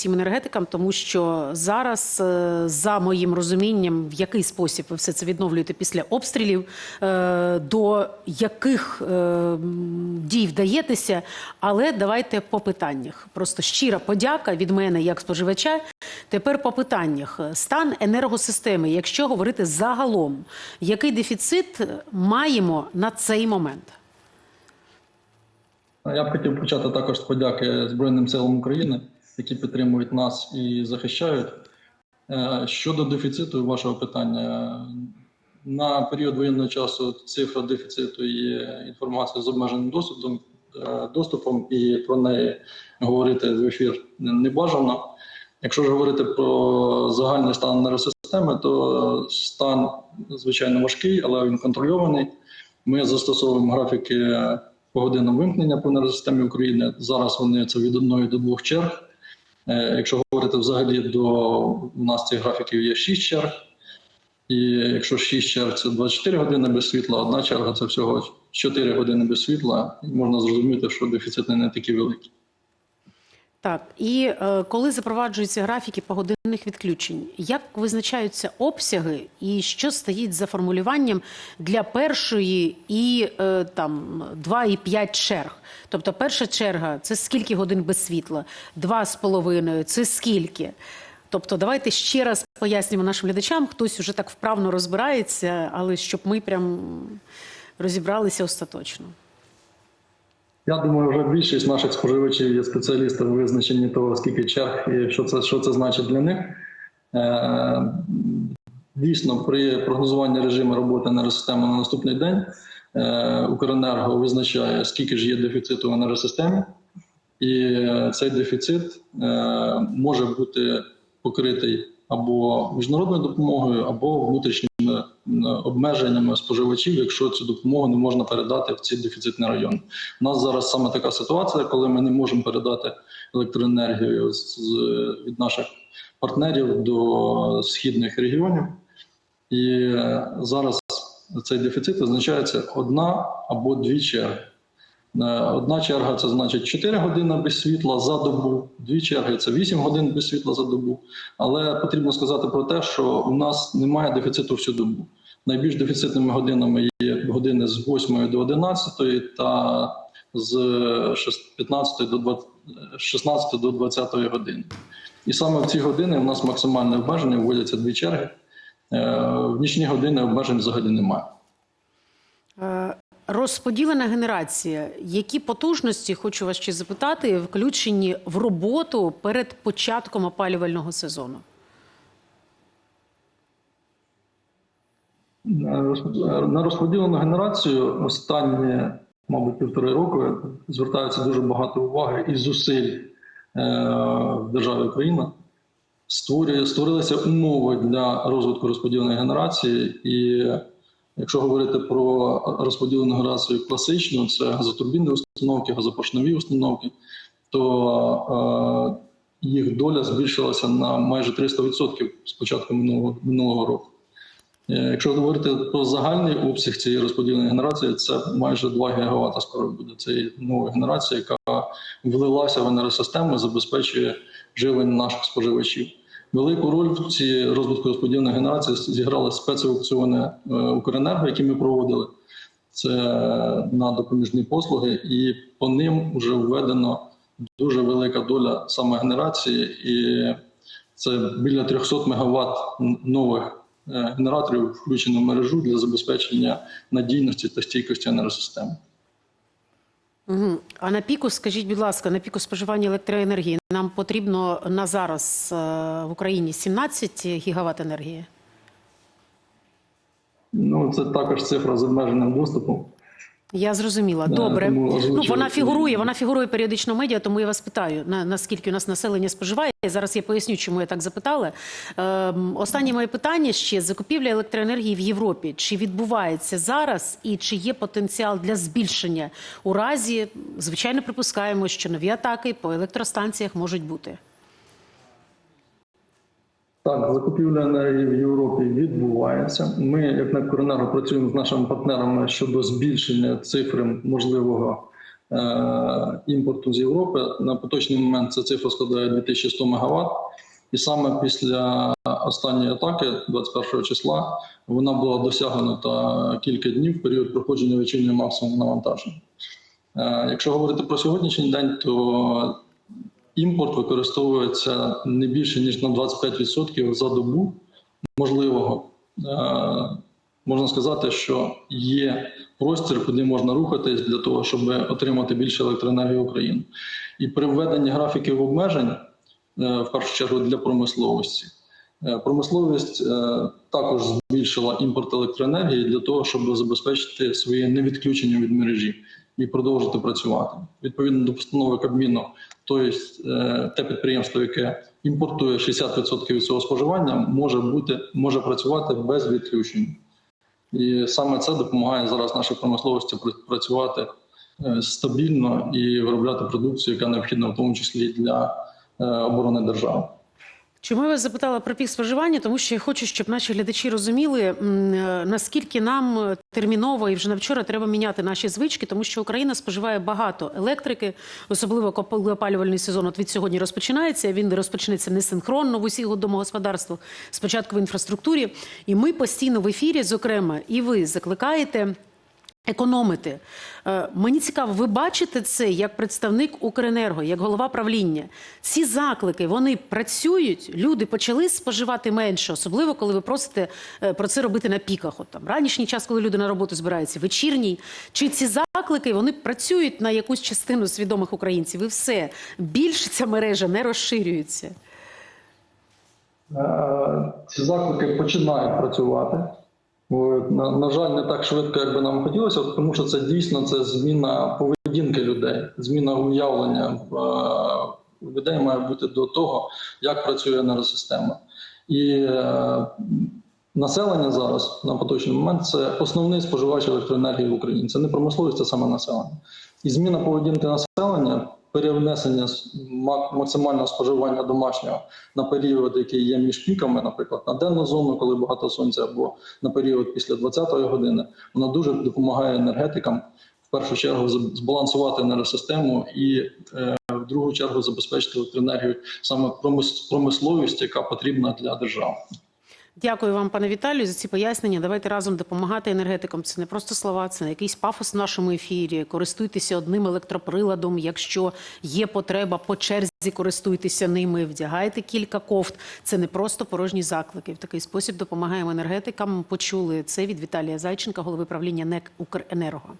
всім енергетикам, тому що зараз, е, за моїм розумінням, в який спосіб ви все це відновлюєте після обстрілів, е, до яких е, дій вдаєтеся. Але давайте по питаннях. Просто щира подяка від мене як споживача. Тепер по питаннях. Стан енергосистеми, якщо говорити загалом, який дефіцит маємо на цей момент? Я б хотів почати також з подяки Збройним силам України, які підтримують нас і захищають. Е, Щодо дефіциту вашого питання, на період воєнного часу цифра дефіциту є інформація з обмеженим доступом, е, доступом і про неї говорити в ефір не бажано. Якщо ж говорити про загальний стан енергосистеми, то стан звичайно важкий, але він контрольований. Ми застосовуємо графіки погодинного вимкнення по енергосистемі України. Зараз вони це від одної до двох черг. Е, Якщо говорити взагалі, до у нас цих графіків є 6 черг. І якщо 6 черг це 24 години без світла, одна черга це всього 4 години без світла, і можна зрозуміти, що дефіцит не такі великі. Так, і е, коли запроваджуються графіки погодинних відключень, як визначаються обсяги і що стоїть за формулюванням для першої і е, там 2 і 5 черг? Тобто перша черга це скільки годин без світла, два з половиною це скільки? Тобто, давайте ще раз пояснимо нашим глядачам, хтось уже так вправно розбирається, але щоб ми прям розібралися остаточно. Я думаю, вже більшість наших споживачів є спеціалістами у визначенні того, скільки черг і що це, що це значить для них. Е, Дійсно, при прогнозуванні режиму роботи енергосистеми на наступний день е, Укренерго визначає, скільки ж є дефіциту в енергосистемі, і е, цей дефіцит може бути покритий або міжнародною допомогою, або внутрішніми обмеженнями споживачів, якщо цю допомогу не можна передати в ці дефіцитні райони. У нас зараз саме така ситуація, коли ми не можемо передати електроенергію з, від наших партнерів до східних регіонів. І е, зараз цей дефіцит визначається одна або дві черги. Е, Одна черга це значить 4 години без світла за добу, дві черги це 8 годин без світла за добу. Але потрібно сказати про те, що у нас немає дефіциту всю добу. Найбільш дефіцитними годинами є години з 8 до 11 та з 15 до 20, 16 до 20 години. І саме в ці години у нас максимальне обмеження вводяться дві черги. Е, В нічні години обмежень взагалі немає. Розподілена генерація. Які потужності, хочу вас ще запитати, включені в роботу перед початком опалювального сезону? На розподілену генерацію останні, мабуть, півтори роки звертається дуже багато уваги і зусиль е, в державі Україна. Створює, створилися умови для розвитку розподіленої генерації. І якщо говорити про розподілену генерацію класичну, це газотурбінні установки, газопоршневі установки, то е, їх доля збільшилася на майже 300% з початку минулого, минулого року. Е, Якщо говорити про загальний обсяг цієї розподіленої генерації, це майже 2 ГВт скоро буде. Це нова генерація, яка влилася в енергосистему, забезпечує живлення наших споживачів. Велику роль в цій розвитку розподіленої генерації зіграли спецаукціони е, Укренерго, які ми проводили. Це на допоміжні послуги, і по ним вже введено дуже велика доля саме генерації, і це біля 300 МВт нових е, генераторів включено в мережу для забезпечення надійності та стійкості енергосистеми. А на піку, скажіть, будь ласка, на піку споживання електроенергії нам потрібно на зараз е, в Україні 17 гігават енергії? Ну це також цифра з обмеженим доступом. Я зрозуміла. Да, Добре. Ну, вона фігурує, вона фігурує періодично в медіа, тому я вас питаю, на, наскільки у нас населення споживає. Зараз я поясню, чому я так запитала. Ем, останнє моє питання ще закупівля електроенергії в Європі. Чи відбувається зараз і чи є потенціал для збільшення у разі, звичайно, припускаємо, що нові атаки по електростанціях можуть бути. Так, закупівля енергії в Європі відбувається. Ми, як на Коренерго, працюємо з нашими партнерами щодо збільшення цифри можливого е, імпорту з Європи. На поточний момент ця цифра складає 2100 МВт. І саме після останньої атаки, 21 числа, вона була досягнута кілька днів в період проходження вечірнього максимуму навантаження. Е, Якщо говорити про сьогоднішній день, то імпорт використовується не більше ніж на 25% за добу можливого. Е, Можна сказати, що є простір, куди можна рухатись для того, щоб отримати більше електроенергії в Україну. І при введенні графіків обмежень, е, в першу чергу для промисловості, е, промисловість також збільшила імпорт електроенергії для того, щоб забезпечити своє невідключення від мережі і продовжити працювати. Відповідно до постанови Кабміну, тобто е, те підприємство, яке імпортує 60% від свого споживання, може бути може працювати без відключень. І саме це допомагає зараз нашій промисловості працювати е, стабільно і виробляти продукцію, яка необхідна в тому числі для е, оборони держави. Чому я вас запитала про пік споживання? Тому що я хочу, щоб наші глядачі розуміли, е, наскільки нам терміново і вже на вчора треба міняти наші звички, тому що Україна споживає багато електрики, особливо коли опалювальний сезон. От від сьогодні розпочинається. Він розпочнеться несинхронно в усіх домогосподарствах, спочатку в інфраструктурі. І ми постійно в ефірі, зокрема, і ви закликаєте. Економити Е, мені цікаво, ви бачите це як представник Укренерго, як голова правління. Ці заклики вони працюють. Люди почали споживати менше, особливо коли ви просите е, про це робити на піках. От там ранішній час, коли люди на роботу збираються, вечірній. Чи ці заклики вони працюють на якусь частину свідомих українців? І все більше ця мережа не розширюється. Е, Ці заклики починають працювати. На, на жаль, не так швидко, як би нам хотілося, тому що це дійсно це зміна поведінки людей, зміна уявлення в е, людей має бути до того, як працює енергосистема. І е, населення зараз на поточний момент це основний споживач електроенергії в Україні. Це не промисловість, це саме населення. І зміна поведінки населення, перевнесення максимального споживання домашнього на період, який є між піками, наприклад, на денну зону, коли багато сонця, або на період після 20-ї години, воно дуже допомагає енергетикам в першу чергу збалансувати енергосистему і е, в другу чергу забезпечити електроенергію саме промис- промисловість, яка потрібна для держави. Дякую вам, пане Віталію, за ці пояснення. Давайте разом допомагати енергетикам. Це не просто слова, це не якийсь пафос в нашому ефірі. Користуйтеся одним електроприладом. Якщо є потреба по черзі, користуйтеся ними. Вдягайте кілька кофт. Це не просто порожні заклики. В такий спосіб допомагаємо енергетикам. Почули це від Віталія Зайченка, голови правління НЕК Укренерго.